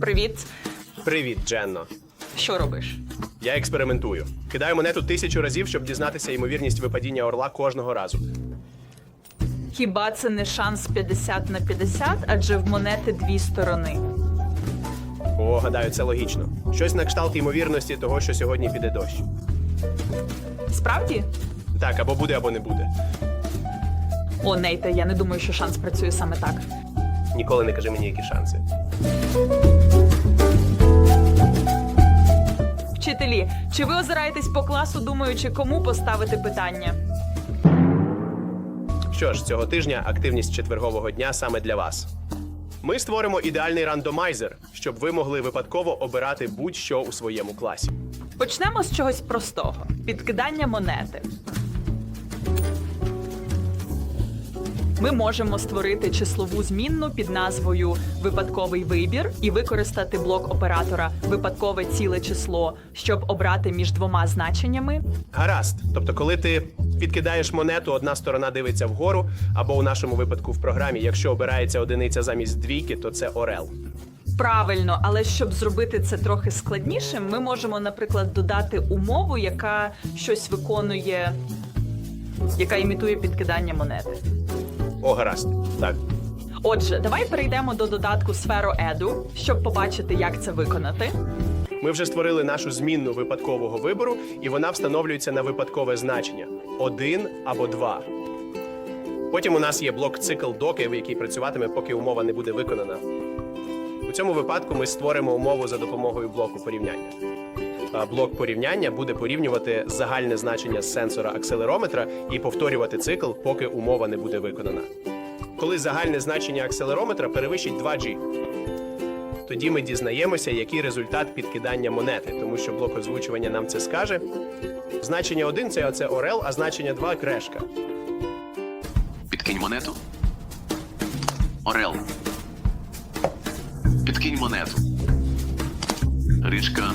Привіт. Привіт, Дженно. Що робиш? Я експериментую. Кидаю монету тисячу разів, щоб дізнатися ймовірність випадіння орла кожного разу. Хіба це не шанс 50 на 50, адже в монети дві сторони. О, гадаю, це логічно. Щось на кшталт ймовірності того, що сьогодні піде дощ. Справді? Так, або буде, або не буде. О, Нейте, я не думаю, що шанс працює саме так. Ніколи не кажи мені, які шанси. Вчителі, чи ви озираєтесь по класу, думаючи, кому поставити питання? Що ж, цього тижня активність четвергового дня саме для вас. Ми створимо ідеальний рандомайзер, щоб ви могли випадково обирати будь-що у своєму класі. Почнемо з чогось простого: підкидання монети. Ми можемо створити числову змінну під назвою випадковий вибір і використати блок оператора випадкове ціле число, щоб обрати між двома значеннями. Гаразд. Тобто, коли ти підкидаєш монету, одна сторона дивиться вгору, або у нашому випадку в програмі, якщо обирається одиниця замість двійки, то це орел. Правильно, але щоб зробити це трохи складнішим, ми можемо, наприклад, додати умову, яка щось виконує, яка імітує підкидання монети. О, гаразд. Так. Отже, давай перейдемо до додатку сферу Еду, щоб побачити, як це виконати. Ми вже створили нашу змінну випадкового вибору, і вона встановлюється на випадкове значення один або два. Потім у нас є блок цикл доки, який працюватиме, поки умова не буде виконана. У цьому випадку ми створимо умову за допомогою блоку порівняння. Блок порівняння буде порівнювати загальне значення сенсора акселерометра і повторювати цикл, поки умова не буде виконана. Коли загальне значення акселерометра перевищить 2G, тоді ми дізнаємося, який результат підкидання монети, тому що блок озвучування нам це скаже. Значення 1 це оце орел, а значення 2 крешка. Підкинь монету. Орел. Підкинь монету. Річка.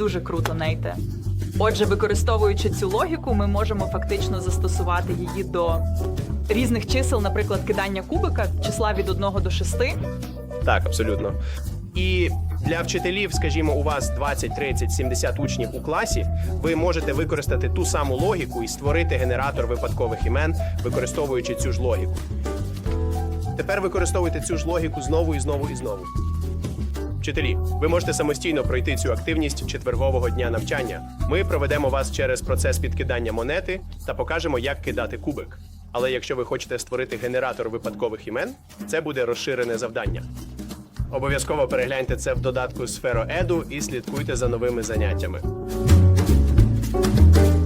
Дуже круто, Нейте. Отже, використовуючи цю логіку, ми можемо фактично застосувати її до різних чисел, наприклад, кидання кубика, числа від 1 до 6. Так, абсолютно. І для вчителів, скажімо, у вас 20, 30, 70 учнів у класі, ви можете використати ту саму логіку і створити генератор випадкових імен, використовуючи цю ж логіку. Тепер використовуйте цю ж логіку знову і знову і знову. Вчителі, ви можете самостійно пройти цю активність четвергового дня навчання. Ми проведемо вас через процес підкидання монети та покажемо, як кидати кубик. Але якщо ви хочете створити генератор випадкових імен, це буде розширене завдання. Обов'язково перегляньте це в додатку Сферо Еду і слідкуйте за новими заняттями.